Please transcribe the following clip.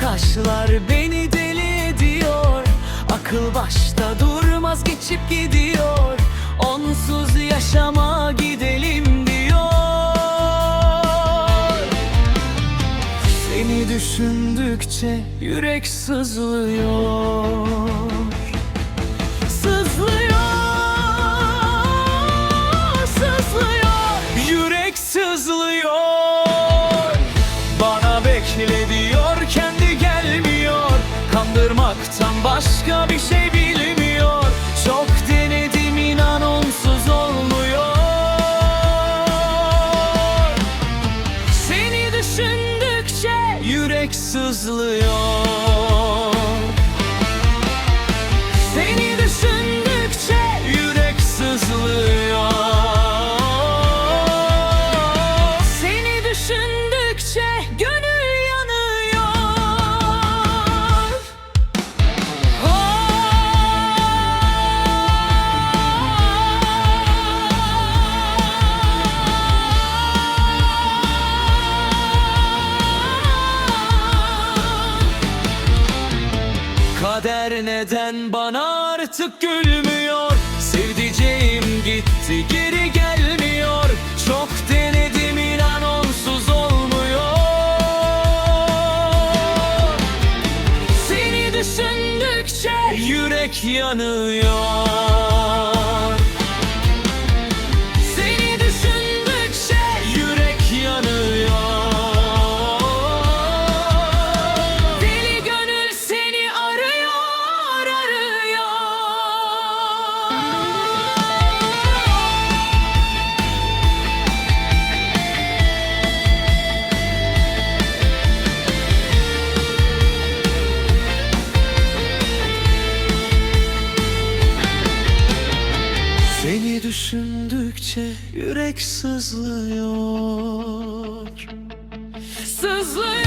taşlar beni deli ediyor. Akıl başta durmaz geçip gidiyor. Onsuz yaşama gidelim diyor. Seni düşündükçe yürek Sızlıyor, başka bir şey bilmiyor. Çok denedim inan onsuz olmuyor. Seni düşündükçe yürek sızlıyor Kader neden bana artık gülmüyor? Sevdiceğim gitti geri gelmiyor. Çok denedim inan onsuz olmuyor. Seni düşündükçe yürek yanıyor düşündükçe yürek sızlıyor. Sızlıyor